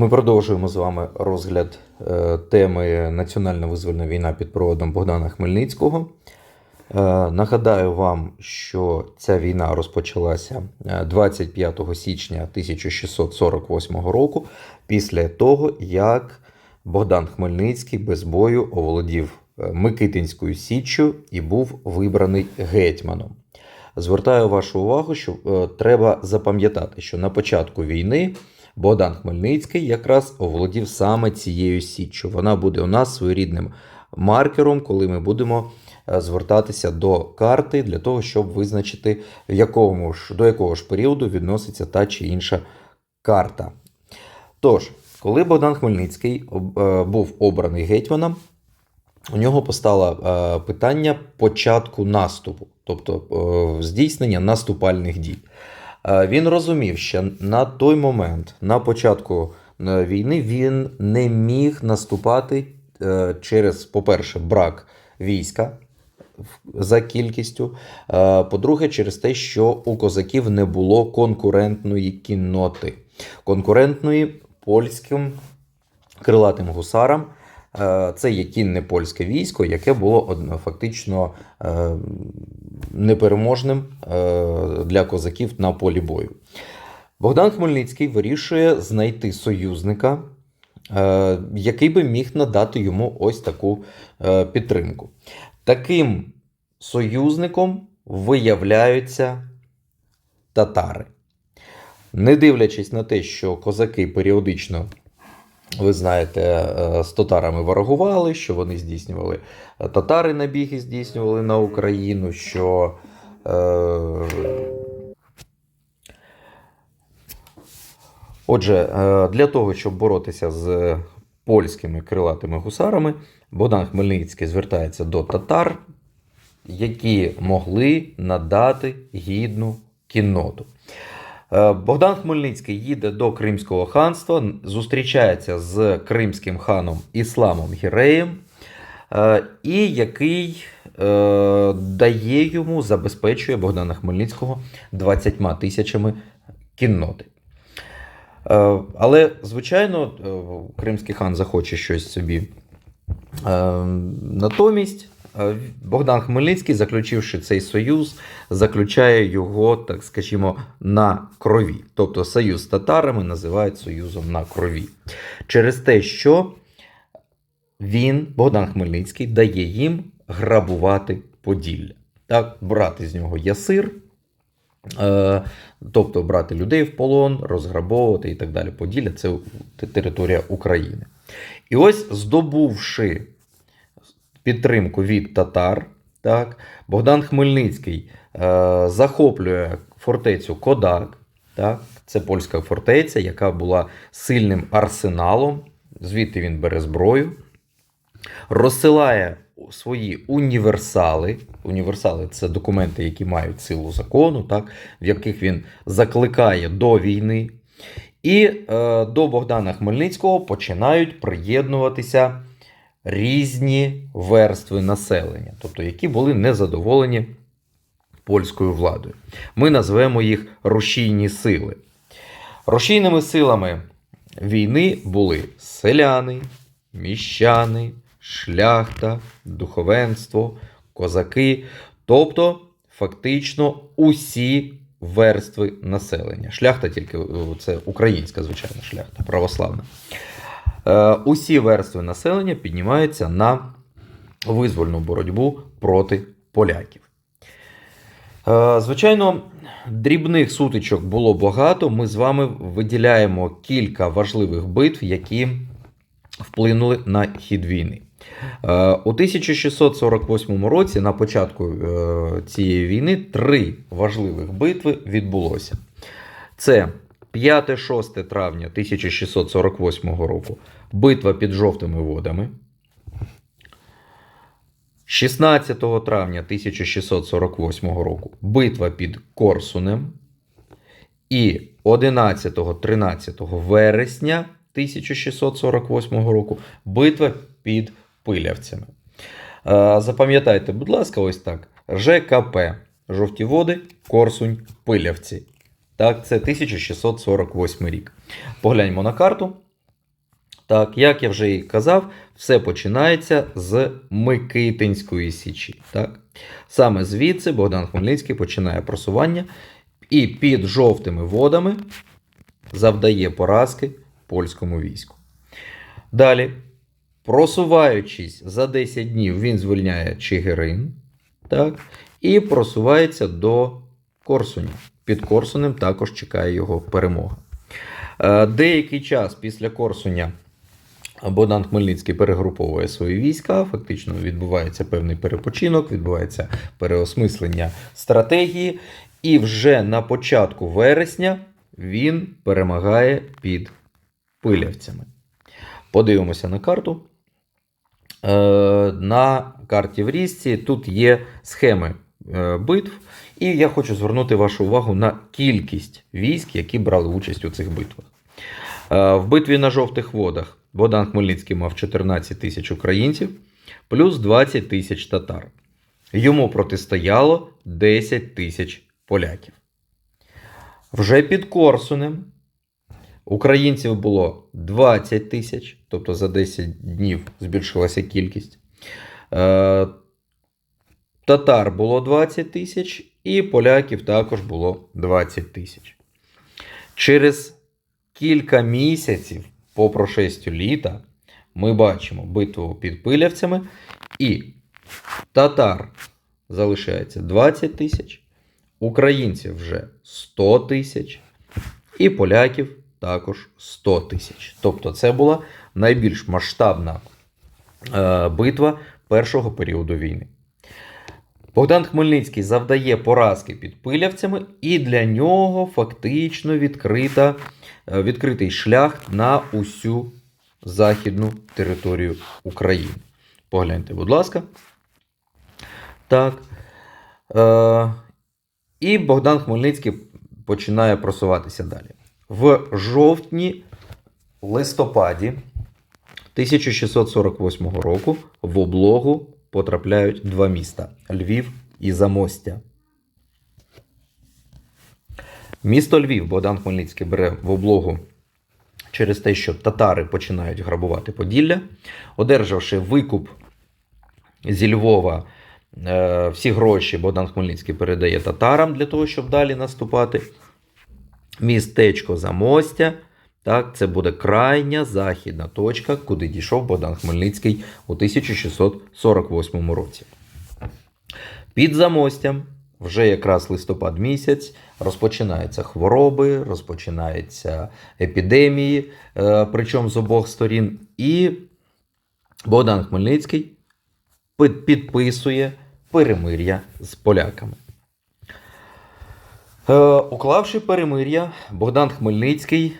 Ми продовжуємо з вами розгляд е, теми Національна визвольна війна під проводом Богдана Хмельницького. Е, нагадаю вам, що ця війна розпочалася е, 25 січня 1648 року, після того, як Богдан Хмельницький без бою оволодів е, Микитинською Січчю і був вибраний гетьманом. Звертаю вашу увагу, що е, треба запам'ятати, що на початку війни Богдан Хмельницький якраз оволодів саме цією січчю. Вона буде у нас своєрідним маркером, коли ми будемо е, звертатися до карти для того, щоб визначити, в якому ж, до якого ж періоду відноситься та чи інша карта. Тож, коли Богдан Хмельницький е, був обраний гетьманом, у нього постало е, питання початку наступу, тобто здійснення наступальних дій. Е, Він розумів, що на той момент, на початку е, війни, він не міг наступати е, через, по-перше, брак війська за кількістю. По-друге, через те, що у козаків не було конкурентної кінноти, конкурентної польським крилатим гусарам. Е, Це є кінне польське військо, яке було фактично е, непереможним е, для козаків на полі бою. Богдан Хмельницький вирішує знайти союзника, який би міг надати йому ось таку підтримку. Таким союзником виявляються татари. Не дивлячись на те, що козаки періодично, ви знаєте, е, з татарами ворогували, що вони здійснювали е, татари набіги здійснювали на Україну, що е, Отже, для того, щоб боротися з польськими крилатими гусарами, Богдан Хмельницький звертається до татар, які могли надати гідну кінноту. Е, Богдан Хмельницький їде до Кримського ханства, зустрічається з кримським ханом Ісламом Гіреєм, е, і який е, дає йому, забезпечує Богдана Хмельницького 20 тисячами кінноти. Але, звичайно, кримський хан захоче щось собі. Натомість Богдан Хмельницький, заключивши цей союз, заключає його, так скажімо, на крові. Тобто союз з татарами називають союзом на крові. Через те, що він, Богдан Хмельницький, дає їм грабувати Поділля. Так, брати з нього ясир, е, тобто брати людей в полон, розграбовувати і так далі. Поділля це територія України. І ось, здобувши підтримку від татар, так, Богдан Хмельницький е, захоплює фортецю Кодак. Так, це польська фортеця, яка була сильним арсеналом. Звідти він бере зброю, розсилає свої універсали. Універсали це документи, які мають силу закону, так, в яких він закликає до війни. І е, до Богдана Хмельницького починають приєднуватися різні верстви населення, тобто які були незадоволені польською владою. Ми назвемо їх рушійні сили. Рушійними силами війни були селяни, міщани, шляхта, духовенство, козаки, тобто фактично усі верстви населення. Шляхта тільки це українська, звичайно, шляхта, православна. Е, Усі верстви населення піднімаються на визвольну боротьбу проти поляків. Е, Звичайно, дрібних сутичок було багато. Ми з вами виділяємо кілька важливих битв, які вплинули на хід війни. Е, У 1648 році, на початку цієї війни, три важливих битви відбулося. Це 5-6 травня 1648 року битва під жовтими водами. 16 травня 1648 року битва під Корсунем. І 11-13 вересня 1648 року битва під Пилявцями. Е, Запам'ятайте, будь ласка, ось так: ЖКП Жовті води, Корсунь, Пилявці. Так, це 1648 рік. Погляньмо на карту. Так, як я вже і казав, все починається з Микитинської січі. Так? Саме звідси Богдан Хмельницький починає просування і під жовтими водами завдає поразки польському війську. Далі, просуваючись за 10 днів, він звільняє Чигирин так, і просувається до Корсуня. Під Корсунем також чекає його перемога. Е, Деякий час після Корсуня Богдан Хмельницький перегруповує свої війська, фактично відбувається певний перепочинок, відбувається переосмислення стратегії, і вже на початку вересня він перемагає під пилявцями. Подивимося на карту. Е, На карті в річці тут є схеми е, битв, і я хочу звернути вашу увагу на кількість військ, які брали участь у цих битвах. Е, В битві на жовтих водах Богдан Хмельницький мав 14 тисяч українців плюс 20 тисяч татар. Йому протистояло 10 тисяч поляків. Вже під Корсунем українців було 20 тисяч, тобто за 10 днів збільшилася кількість. Е, Татар було 20 тисяч, і поляків також було 20 тисяч. Через кілька місяців по прошестю літа ми бачимо битву під пилявцями, і татар залишається 20 тисяч, українців вже 100 тисяч, і поляків також 100 тисяч. Тобто це була найбільш масштабна е, битва першого періоду війни. Богдан Хмельницький завдає поразки під пилявцями, і для нього фактично відкрита, е, відкритий шлях на усю західну територію України. Погляньте, будь ласка. Так. Е, і Богдан Хмельницький починає просуватися далі. В жовтні листопаді 1648 року в облогу потрапляють два міста Львів і Замостя. Місто Львів Богдан Хмельницький бере в облогу через те, що татари починають грабувати Поділля, одержавши викуп зі Львова. е, Всі гроші Богдан Хмельницький передає татарам для того, щоб далі наступати. Містечко Замостя. Так, це буде крайня західна точка, куди дійшов Богдан Хмельницький у 1648 році. Під Замостям, вже якраз листопад місяць, розпочинаються хвороби, розпочинаються епідемії, е, причому з обох сторін. І Богдан Хмельницький підписує перемир'я з поляками. Е, Уклавши перемир'я, Богдан Хмельницький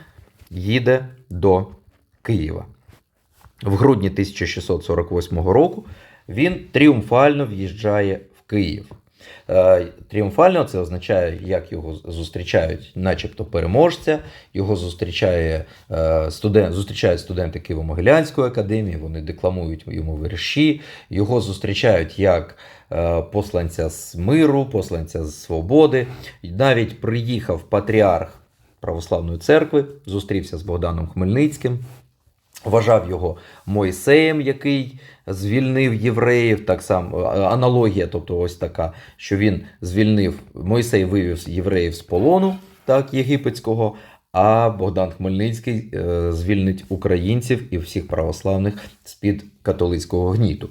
їде до Києва. В грудні 1648 року він тріумфально в'їжджає в Київ. Е, Тріумфально це означає, як його зустрічають, начебто переможця. Його зустрічає е, студент, зустрічають студенти Києво-Могилянської академії, вони декламують йому вірші. Його зустрічають як е, посланця з миру, посланця з свободи. Навіть приїхав патріарх Православної церкви, зустрівся з Богданом Хмельницьким. Вважав його Мойсеєм, який звільнив євреїв. Так само аналогія, тобто ось така, що він звільнив Мойсей вивів євреїв з полону, так, єгипетського. А Богдан Хмельницький е, звільнить українців і всіх православних з-під католицького гніту.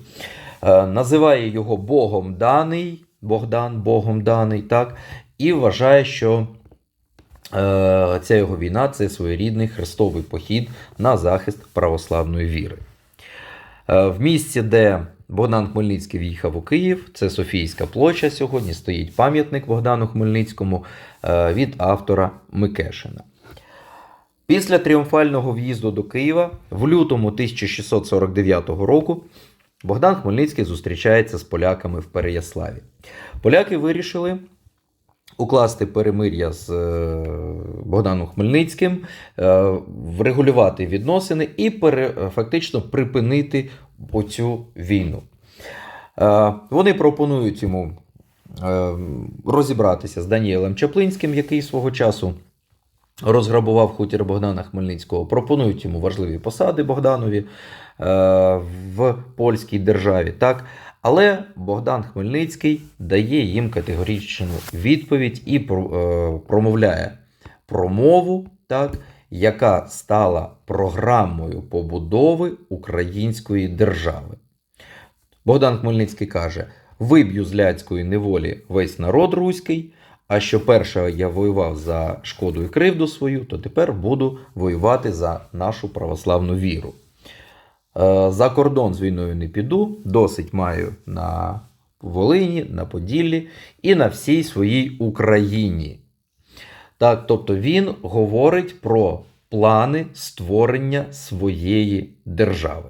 Е, називає його Богом даний, Богдан, Богом даний, так, і вважає, що е, ця його війна це своєрідний хрестовий похід на захист православної віри. Е, В місці, де Богдан Хмельницький в'їхав у Київ, це Софійська площа. Сьогодні стоїть пам'ятник Богдану Хмельницькому е, від автора Микешина. Після тріумфального в'їзду до Києва в лютому 1649 року Богдан Хмельницький зустрічається з поляками в Переяславі. Поляки вирішили укласти перемир'я з е, Богданом Хмельницьким, е, врегулювати відносини і пере, фактично припинити оцю війну. Е, Вони пропонують йому е, розібратися з Даніелем Чаплинським, який свого часу розграбував хутір Богдана Хмельницького, пропонують йому важливі посади Богданові е, в польській державі. Так? Але Богдан Хмельницький дає їм категоричну відповідь і е, промовляє промову, так, яка стала програмою побудови української держави. Богдан Хмельницький каже: виб'ю з ляцької неволі весь народ руський. А що перше я воював за шкоду і кривду свою, то тепер буду воювати за нашу православну віру. Е, За кордон з війною не піду, досить маю на Волині, на Поділлі і на всій своїй Україні. Так, тобто він говорить про плани створення своєї держави.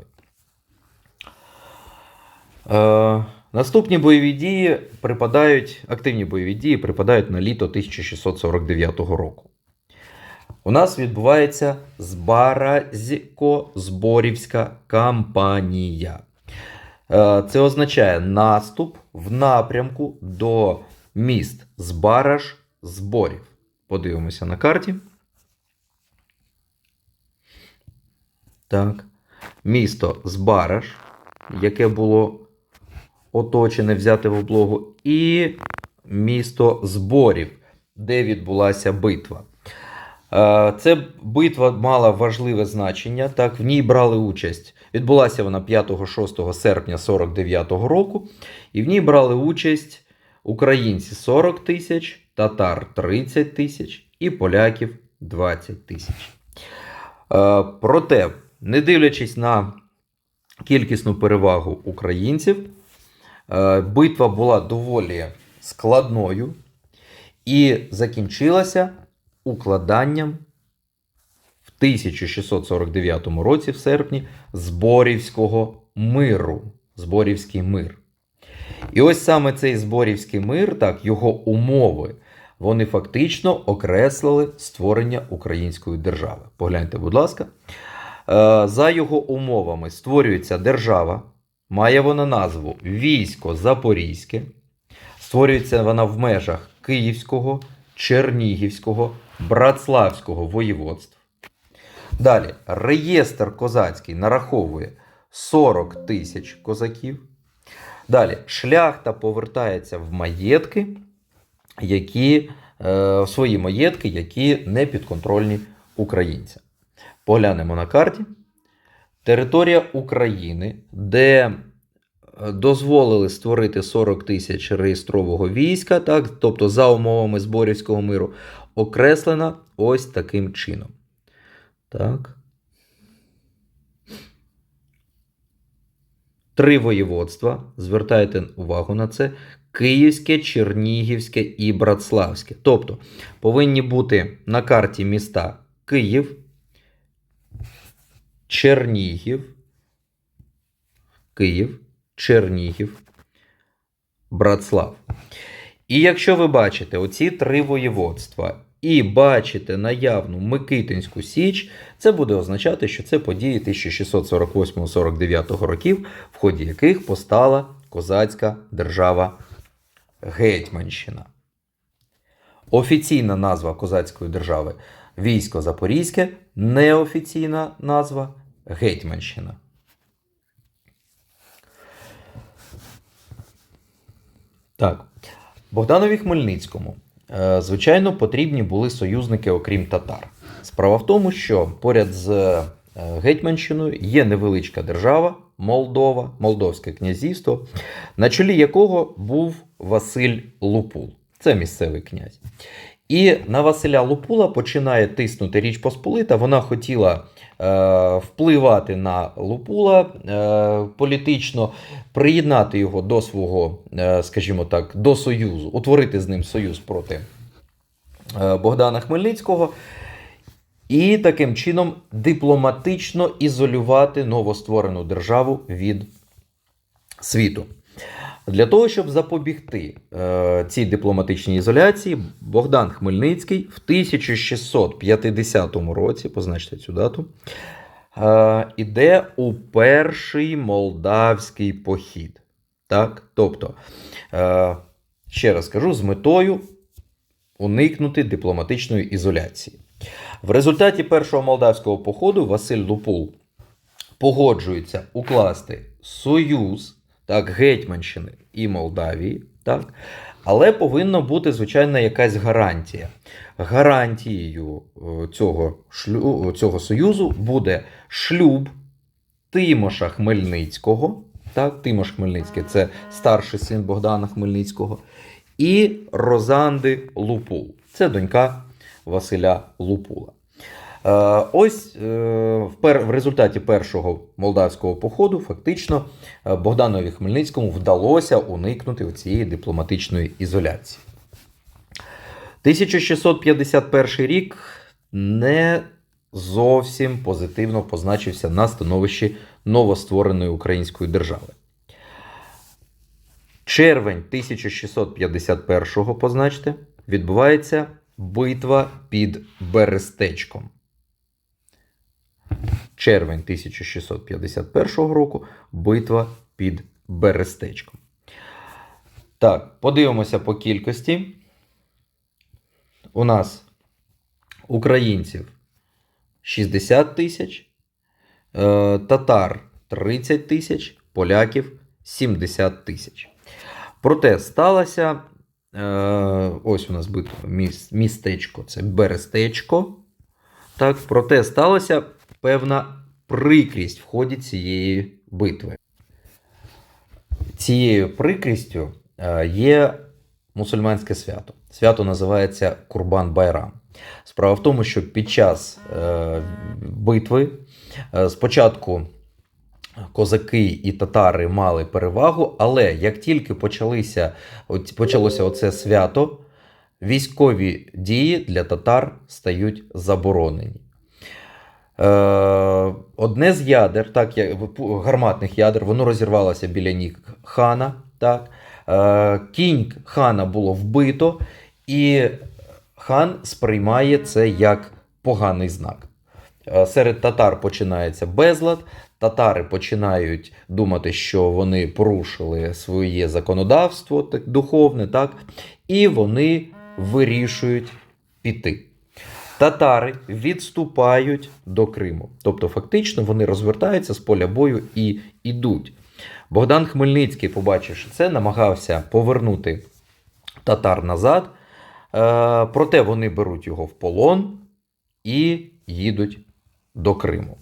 Е, наступні бойові дії припадають, активні бойові дії припадають на літо 1649 року. У нас відбувається Збаразько-Зборівська кампанія. Е, Це означає наступ в напрямку до міст Збараж Зборів. Подивимося на карті. Так. Місто Збараж, яке було оточене, взяте в облогу, і місто Зборів, де відбулася битва. Е, Це битва мала важливе значення. Так, в ній брали участь. Відбулася вона 5-6 серпня 49-го року, і в ній брали участь українці 40 тисяч, татар 30 тисяч і поляків 20 тисяч. Е, Проте, не дивлячись на кількісну перевагу українців, е, битва була доволі складною і закінчилася укладанням в 1649 році, в серпні, Зборівського миру. Зборівський мир. І ось саме цей Зборівський мир, так, його умови, вони фактично окреслили створення української держави. Погляньте, будь ласка. Е, За його умовами створюється держава, має вона назву Військо Запорізьке. Створюється вона в межах Київського, Чернігівського, Братславського воєводств. Далі, реєстр козацький нараховує 40 тисяч козаків. Далі, шляхта повертається в маєтки, які, е, в свої маєтки, які не підконтрольні українцям. Поглянемо на карті. Територія України, де дозволили створити 40 тисяч реєстрового війська, так, тобто за умовами Зборівського миру, окреслена ось таким чином. Так. Три воєводства. Звертайте увагу на це: Київське, Чернігівське і Братславське. Тобто повинні бути на карті міста Київ, Чернігів, Київ, Чернігів, Братслав. І якщо ви бачите оці три воєводства і бачите наявну Микитинську Січ, це буде означати, що це події 1648-49 років, в ході яких постала козацька держава Гетьманщина. Офіційна назва козацької держави Військо Запорізьке, неофіційна назва Гетьманщина. Так. Богданові Хмельницькому, е, звичайно, потрібні були союзники, окрім татар. Справа в тому, що поряд з е, Гетьманщиною є невеличка держава Молдова, Молдовське князівство, на чолі якого був Василь Лупул. Це місцевий князь. І на Василя Лупула починає тиснути Річ Посполита. Вона хотіла е, впливати на Лупула е, політично, приєднати його до свого, е, скажімо так, до союзу, утворити з ним союз проти е, Богдана Хмельницького. І таким чином дипломатично ізолювати новостворену державу від світу. Для того, щоб запобігти е, цій дипломатичній ізоляції, Богдан Хмельницький в 1650 році, позначте цю дату, е, іде у перший молдавський похід. Так? Тобто, е, ще раз кажу, з метою уникнути дипломатичної ізоляції. В результаті першого молдавського походу Василь Лупул погоджується укласти союз так, Гетьманщини і Молдавії, так, але повинна бути, звичайно, якась гарантія. Гарантією е, цього, шлю, цього союзу буде шлюб Тимоша Хмельницького. Так, Тимош Хмельницький це старший син Богдана Хмельницького. І Розанди Лупул. Це донька Василя Лупула. Е, Ось е, в, результаті першого молдавського походу фактично е, Богданові Хмельницькому вдалося уникнути цієї дипломатичної ізоляції. 1651 рік не зовсім позитивно позначився на становищі новоствореної української держави. Червень 1651-го, позначте, відбувається битва під Берестечком. Червень 1651 року битва під Берестечком. Так, подивимося по кількості. У нас українців 60 тисяч, е, татар 30 тисяч, поляків 70 тисяч. Проте сталося. Е, ось у нас битва містечко, це Берестечко. Так, проте сталася певна прикрість в ході цієї битви. Цією прикрістю е, є мусульманське свято. Свято називається Курбан Байрам. Справа в тому, що під час е, битви е, спочатку козаки і татари мали перевагу, але як тільки почалися, почалося оце свято, військові дії для татар стають заборонені. Е, одне з ядер, так, гарматних ядер, воно розірвалося біля ніг хана. Так. Е, кінь хана було вбито, і хан сприймає це як поганий знак. Е, Серед татар починається безлад. Татари починають думати, що вони порушили своє законодавство так, духовне, так, і вони вирішують піти. Татари відступають до Криму. Тобто, фактично, вони розвертаються з поля бою і йдуть. Богдан Хмельницький, побачивши це, намагався повернути татар назад. Е, проте вони беруть його в полон і їдуть до Криму.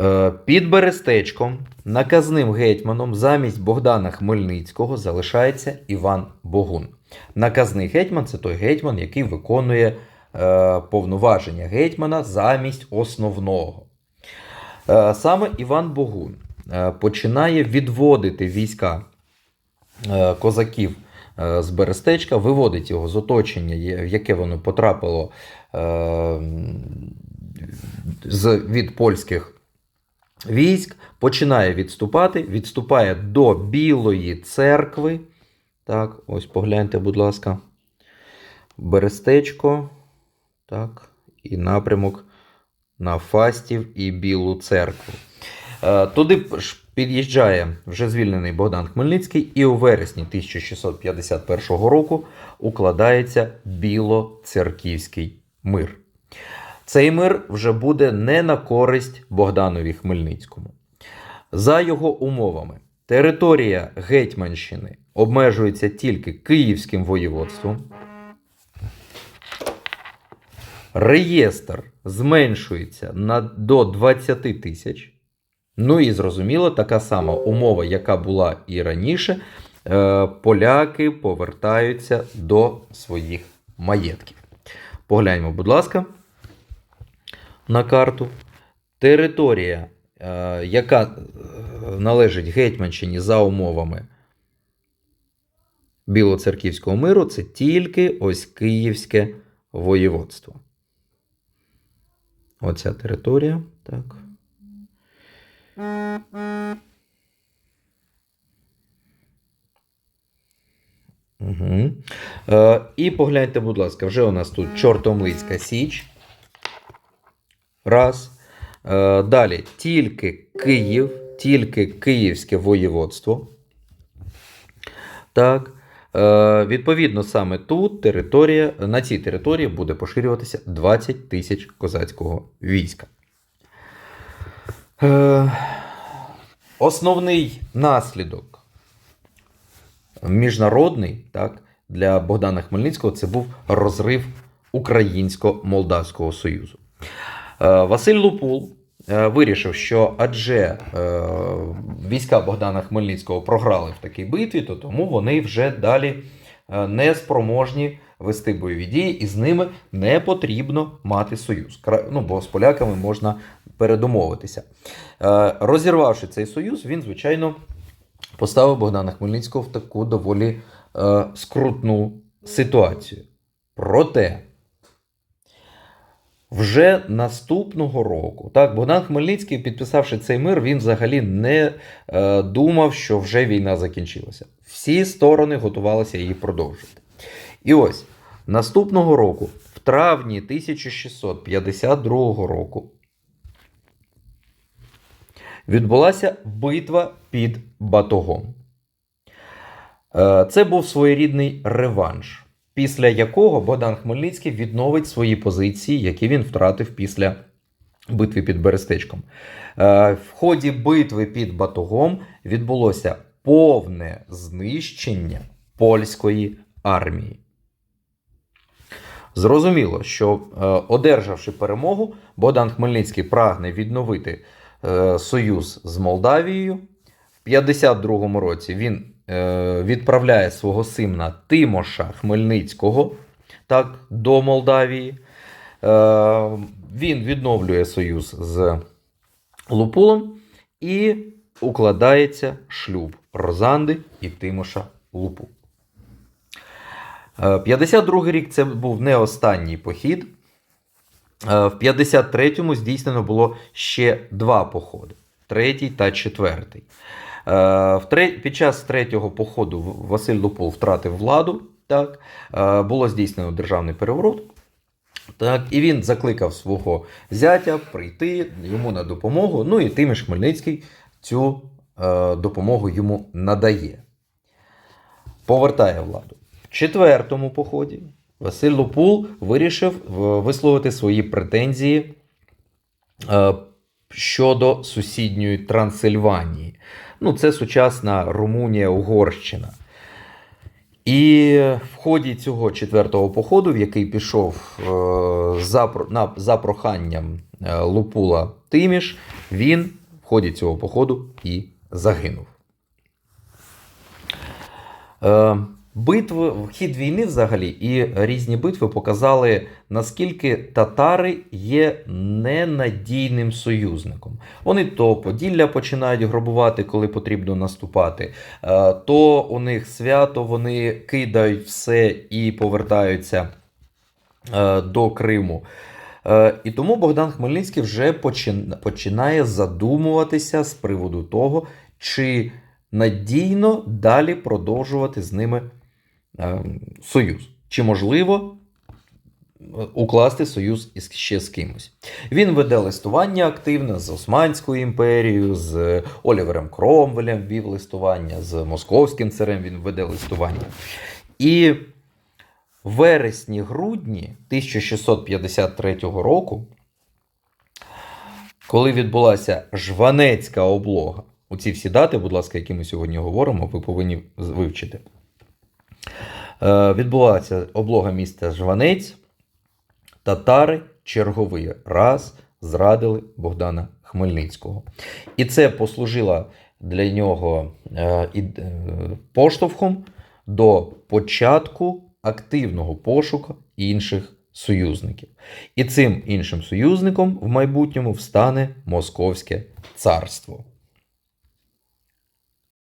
Е, Під Берестечком наказним гетьманом замість Богдана Хмельницького залишається Іван Богун. Наказний гетьман це той гетьман, який виконує е, повноваження гетьмана замість основного. Е, саме Іван Богун е, починає відводити війська е, козаків е, з Берестечка, виводить його з оточення, в яке воно потрапило е, з, від польських військ, починає відступати, відступає до Білої церкви. Так, ось погляньте, будь ласка. Берестечко. Так, і напрямок на Фастів і Білу церкву. Е, Туди під'їжджає вже звільнений Богдан Хмельницький, і у вересні 1651 року укладається Білоцерківський мир. Цей мир вже буде не на користь Богданові Хмельницькому. За його умовами, територія Гетьманщини обмежується тільки Київським воєводством. Реєстр зменшується на, до 20 тисяч. Ну і зрозуміло, така сама умова, яка була і раніше. Е, поляки повертаються до своїх маєтків. Погляньмо, будь ласка, на карту. Територія, е, яка е, належить Гетьманщині за умовами Білоцерківського миру, це тільки ось Київське воєводство. Оця територія. Так. Угу. Е, і погляньте, будь ласка, вже у нас тут Чортомлицька Січ. Раз. Е, далі тільки Київ, тільки Київське воєводство. Так. Е, відповідно, саме тут територія, на цій території буде поширюватися 20 тисяч козацького війська. Е, основний наслідок міжнародний так, для Богдана Хмельницького це був розрив Українсько-Молдавського Союзу. Е, Василь Лупул е, вирішив, що адже е, війська Богдана Хмельницького програли в такій битві, то тому вони вже далі не спроможні вести бойові дії, і з ними не потрібно мати союз. Ну, бо з поляками можна передомовитися. Е, Розірвавши цей союз, він, звичайно, поставив Богдана Хмельницького в таку доволі скрутну ситуацію. Проте, вже наступного року, так, Богдан Хмельницький, підписавши цей мир, він взагалі не е, думав, що вже війна закінчилася. Всі сторони готувалися її продовжити. І ось наступного року, в травні 1652 року, відбулася битва під Батогом. Е, Це був своєрідний реванш, після якого Богдан Хмельницький відновить свої позиції, які він втратив після битви під Берестечком. Е, В ході битви під Батогом відбулося повне знищення польської армії. Зрозуміло, що е, одержавши перемогу, Богдан Хмельницький прагне відновити е, союз з Молдавією. В 52-му році він відправляє свого сина Тимоша Хмельницького так, до Молдавії. Е, він відновлює союз з Лупулом і укладається шлюб Розанди і Тимоша Лупу. Е, 52-й рік це був не останній похід. Е, В 53-му здійснено було ще два походи: третій та четвертий. Е, Під час третього походу Василь Лупул втратив владу. Так, Е, було здійснено державний переворот. Так, і він закликав свого зятя прийти йому на допомогу. Ну і Тиміш Хмельницький цю е, допомогу йому надає. Повертає владу. В четвертому поході Василь Лупул вирішив висловити свої претензії е, щодо сусідньої Трансильванії. Ну, це сучасна Румунія, Угорщина. І в ході цього четвертого походу, в який пішов е, за, на, за проханням е, Лупула Тиміш, він в ході цього походу і загинув. Битви, хід війни взагалі і різні битви показали, наскільки татари є ненадійним союзником. Вони то Поділля починають грабувати, коли потрібно наступати, е, то у них свято вони кидають все і повертаються е, до Криму. Е, І тому Богдан Хмельницький вже починає задумуватися з приводу того, чи надійно далі продовжувати з ними союз. Чи можливо е, укласти союз ще з кимось. Він веде листування активно з Османською імперією, з Олівером Кромвелем вів листування, з Московським царем він веде листування. І вересні-грудні 1653 року, коли відбулася Жванецька облога, у ці всі дати, будь ласка, які ми сьогодні говоримо, ви повинні вивчити. Е, Відбулася облога міста Жванець. Татари черговий раз зрадили Богдана Хмельницького. І це послужило для нього е, е, поштовхом до початку активного пошуку інших союзників. І цим іншим союзником в майбутньому встане Московське царство.